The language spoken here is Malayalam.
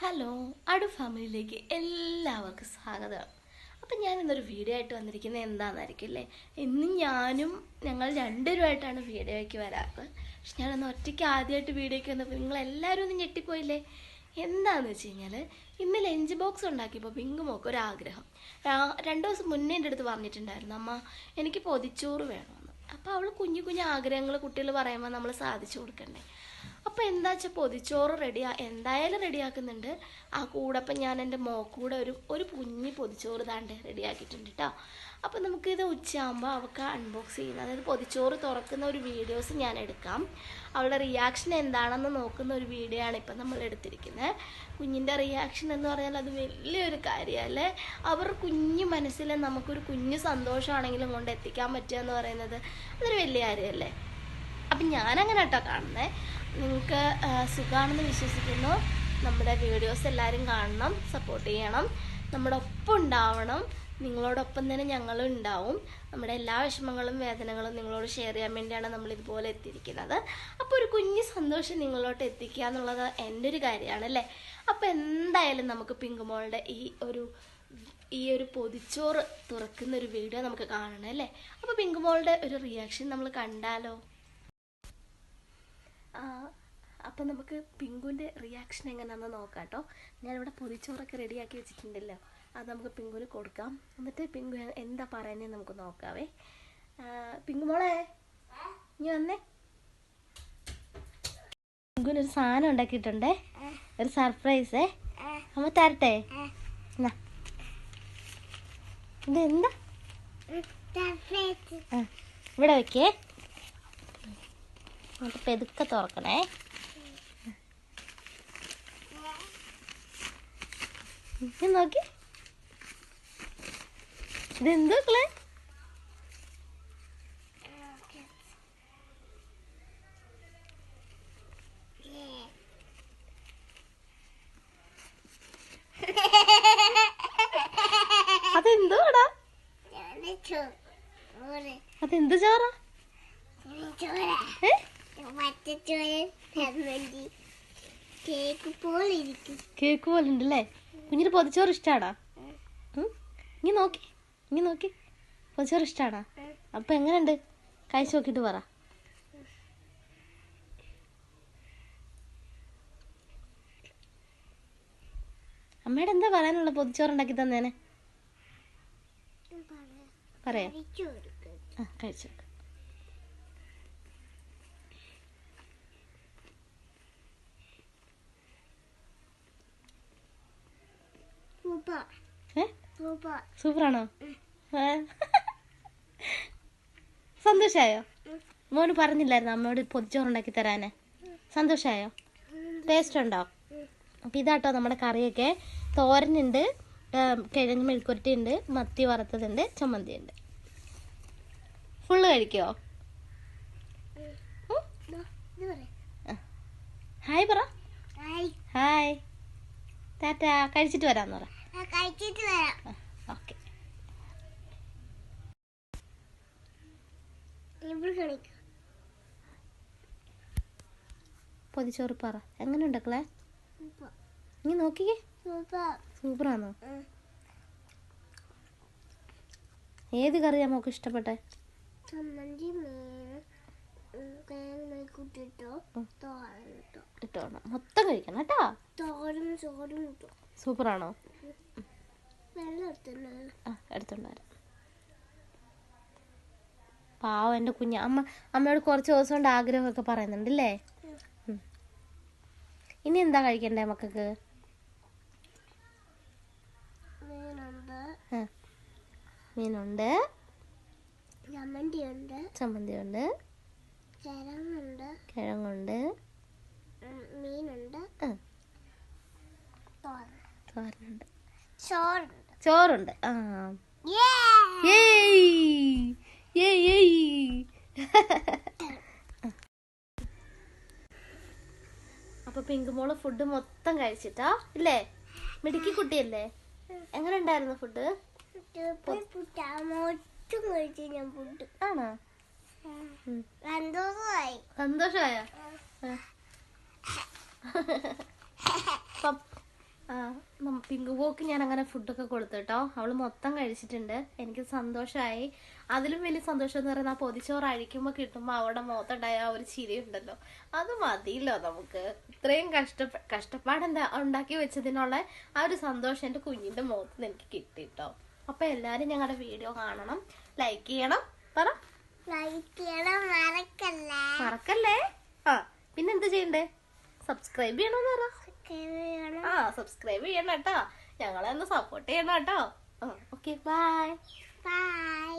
ഹലോ അടു ഫാമിലിയിലേക്ക് എല്ലാവർക്കും സ്വാഗതം. അപ്പം ഞാൻ ഇന്നൊരു വീഡിയോ ആയിട്ട് വന്നിരിക്കുന്നത് എന്താണെന്നായിരിക്കും അല്ലേ? ഇന്ന് ഞാനും ഞങ്ങൾ രണ്ടുപേരുമായിട്ടാണ് വീഡിയോയ്ക്ക് വരാറ്. പക്ഷെ ഞാനൊന്ന് ഒറ്റയ്ക്ക് ആദ്യമായിട്ട് വീഡിയോയ്ക്ക് വന്നപ്പോൾ നിങ്ങളെല്ലാവരും ഒന്ന് ഞെട്ടിപ്പോയില്ലേ? എന്താണെന്ന് വെച്ച് കഴിഞ്ഞാൽ ഇന്ന് ലഞ്ച് ബോക്സ് ഉണ്ടാക്കിയപ്പോൾ പിങ്ക് മോക്ക് ഒരാഗ്രഹം രണ്ട് ദിവസം മുന്നേ എന്റെ അടുത്ത് പറഞ്ഞിട്ടുണ്ടായിരുന്നു അമ്മ എനിക്ക് പൊതിച്ചോറ് വേണമെന്ന്. അപ്പോൾ അവൾ കുഞ്ഞു കുഞ്ഞു ആഗ്രഹങ്ങൾ കുട്ടികൾ പറയുമ്പോൾ നമ്മൾ സാധിച്ചു കൊടുക്കണ്ടേ? അപ്പോൾ എന്താ വെച്ചാൽ പൊതിച്ചോറ് റെഡിയാ എന്തായാലും റെഡിയാക്കുന്നുണ്ട്. ആ കൂടെ അപ്പം ഞാൻ എന്റെ മോക്കൂടെ ഒരു ഒരു കുഞ്ഞി പൊതിച്ചോറ് താണ്ട് റെഡിയാക്കിയിട്ടുണ്ട് കേട്ടോ അപ്പോൾ നമുക്കിത് ഉച്ചയാകുമ്പോൾ അവൾക്ക് അൺബോക്സ് ചെയ്യുന്ന അതായത് പൊതിച്ചോറ് തുറക്കുന്ന ഒരു വീഡിയോസ് ഞാൻ എടുക്കാം. അവളുടെ റിയാക്ഷൻ എന്താണെന്ന് നോക്കുന്ന ഒരു വീഡിയോ ആണ് ഇപ്പം നമ്മൾ എടുത്തിരിക്കുന്നത് കുഞ്ഞിന്റെ റിയാക്ഷൻ എന്ന് പറഞ്ഞാൽ അത് വലിയൊരു കാര്യമല്ലേ അവർ കുഞ്ഞു മനസ്സിൽ നമുക്കൊരു കുഞ്ഞു സന്തോഷമാണെങ്കിലും കൊണ്ട് എത്തിക്കാൻ പറ്റുക എന്ന് പറയുന്നത് അതൊരു വലിയ കാര്യമല്ലേ അപ്പം ഞാനങ്ങനെ കേട്ടോ കാണുന്നത് നിങ്ങൾക്ക് സുഖമാണെന്ന് വിശ്വസിക്കുന്നു. നമ്മുടെ വീഡിയോസ് എല്ലാവരും കാണണം സപ്പോർട്ട് ചെയ്യണം. നമ്മുടെ ഒപ്പം ഉണ്ടാവണം. നിങ്ങളോടൊപ്പം തന്നെ ഞങ്ങളും ഉണ്ടാവും. നമ്മുടെ എല്ലാ വിഷമങ്ങളും വേദനകളും നിങ്ങളോട് ഷെയർ ചെയ്യാൻ വേണ്ടിയാണ് നമ്മൾ ഇതുപോലെ എത്തിയിരിക്കുന്നത്. അപ്പോൾ ഒരു കുഞ്ഞു സന്തോഷം നിങ്ങളോട്ട് എത്തിക്കുക എന്നുള്ളത് എന്റെ ഒരു കാര്യമാണ് അല്ലേ? അപ്പോൾ എന്തായാലും നമുക്ക് പിങ്കുമോളുടെ ഈ ഒരു ഈ ഒരു പൊതിച്ചോറ് തുറക്കുന്ന ഒരു വീഡിയോ നമുക്ക് കാണണം അല്ലേ? അപ്പോൾ പിങ്കുമോളുടെ ഒരു റിയാക്ഷൻ നമ്മൾ കണ്ടാലോ? അപ്പം നമുക്ക് പിങ്കുവിന്റെ റിയാക്ഷൻ എങ്ങനെയാണെന്ന് നോക്കാം കേട്ടോ ഞാനിവിടെ പൊതിച്ചോറൊക്കെ റെഡിയാക്കി വെച്ചിട്ടുണ്ടല്ലോ. അത് നമുക്ക് പിങ്കുവിന് കൊടുക്കാം. എന്നിട്ട് പിങ്കു എന്താ പറയുന്നത് നമുക്ക് നോക്കാവേ. പിങ്കുമോളെ ഇനി വന്നേ. പിങ്കുവിന് ഒരു സാധനം ഉണ്ടാക്കിയിട്ടുണ്ടേ. ഒരു സർപ്രൈസേ അമ്മ തരട്ടെ? എന്നാ. ഇത് എന്താ ഇവിടെ വെക്കേ. എന്നിട്ട് പെതുക്കെ തുറക്കണേ. നോക്കി. ഇതെന്തോ ക്ലേ അതെന്തോടാ അതെന്ത് ചോറാ? കേക്ക് പോലെ ഉണ്ട് ഉണ്ടല്ലേ കുഞ്ഞിന് പൊതിച്ചോറ് ഇഷ്ടാടാ? ഇനി നോക്കി ഇനി നോക്കി. പൊതിച്ചോറ് ഇഷ്ടാടാ? അപ്പൊ എങ്ങനെയുണ്ട്? കഴിച്ചു നോക്കിട്ട് പറ. അമ്മയുടെ എന്താ പറയാനുള്ള പൊതിച്ചോറ് ഉണ്ടാക്കി തന്നേനെ? പറയാ. ആ കഴിച്ചു സൂപ്പറാണോ? സന്തോഷായോ? മോന് പറഞ്ഞില്ലായിരുന്നു അമ്മയോട് പൊതിച്ചോറുണ്ടാക്കി തരാന്. സന്തോഷായോ? ടേസ്റ്റ് ഉണ്ടോ അപ്പം ഇതാട്ടോ നമ്മുടെ കറിയൊക്കെ. തോരനുണ്ട് കിഴങ്ങ് മെഴുക്കുരുട്ടി ഉണ്ട് മത്തി വറുത്തതുണ്ട് ചമ്മന്തി ഉണ്ട് ഫുള്ള് കഴിക്കോ ഹായ് പറ. ഹായ് ടാറ്റാ കഴിച്ചിട്ട് വരാന്ന് പറ. കഴിച്ചിട്ട് വരാം ഓക്കെ പൊതിച്ചോറ് പറ. എങ്ങനെ ഉണ്ടാക്കളെ സൂപ്പർ. നീ നോക്കിക്കേ. സൂപ്പർ. ആണോ ഏത് കറിയാ മോക്ക് ഇഷ്ടപ്പെട്ടെ? ചമ്മന്തി മൊത്തം കഴിക്കണം കേട്ടാ. സൂപ്പറാണോ? ആ എടുത്തോണ്ട് വരാം. പാവം എന്റെ കുഞ്ഞ്. അമ്മ അമ്മയോട് കുറച്ച് ദിവസം കൊണ്ട് ആഗ്രഹമൊക്കെ പറയുന്നുണ്ടല്ലേ. ഇനി എന്താ കഴിക്കണ്ടേ മക്കൾക്ക്? മീനുണ്ട്. ചമ്മന്തിയുണ്ട് മീനുണ്ട്. ചമ്മന്തി ഉണ്ട് ചമ്മന്തി ഉണ്ട് കിഴങ്ങുണ്ട്. കിഴങ്ങുണ്ട് മീനുണ്ട്. തോരനുണ്ട്. ചോറുണ്ട്. ചോറുണ്ട്. ആ. പിങ്ക് മോൾ അപ്പൊ പിങ്കുമോൾ ഫുഡ് മൊത്തം കഴിച്ചിട്ടാ? ഇല്ലേ? മിടുക്കി കുട്ടിയല്ലേ? എങ്ങനെ ഉണ്ടായിരുന്നു ഫുഡ് ആണോ. സന്തോഷമായി. പിങ്കു പോക്ക് ഞാൻ അങ്ങനെ ഫുഡൊക്കെ കൊടുത്തു കേട്ടോ അവൾ മൊത്തം കഴിച്ചിട്ടുണ്ട്. എനിക്ക് സന്തോഷമായി അതിലും വലിയ സന്തോഷം എന്ന് പറയുന്നത് ആ പൊതിച്ചോറ് അഴിക്കുമ്പോൾ കിട്ടുമ്പോൾ അവിടെ മുഖത്തുണ്ടായ ആ ഒരു ചിരി ഉണ്ടല്ലോ. അത് മതിയല്ലോ നമുക്ക്. ഇത്രയും കഷ്ട കഷ്ടപ്പാടെന്താ ഉണ്ടാക്കി വെച്ചതിനുള്ള ആ ഒരു സന്തോഷം എന്റെ കുഞ്ഞിന്റെ മുഖത്ത് നിന്ന് എനിക്ക് കിട്ടി കേട്ടോ അപ്പൊ എല്ലാരും ഞങ്ങളുടെ വീഡിയോ കാണണം. ലൈക്ക് ചെയ്യണം. പറ. ലൈക്ക് ചെയ്യണം. മറക്കല്ലേ? മറക്കല്ലേ? ആ പിന്നെ എന്ത് ചെയ്യണ്ടേ? സബ്സ്ക്രൈബ് ചെയ്യണമെന്ന് പറ. ആ സബ്സ്ക്രൈബ് ചെയ്യണം കേട്ടോ. ഞങ്ങളെ ഒന്ന് സപ്പോർട്ട് ചെയ്യണം കേട്ടോ. Okay bye bye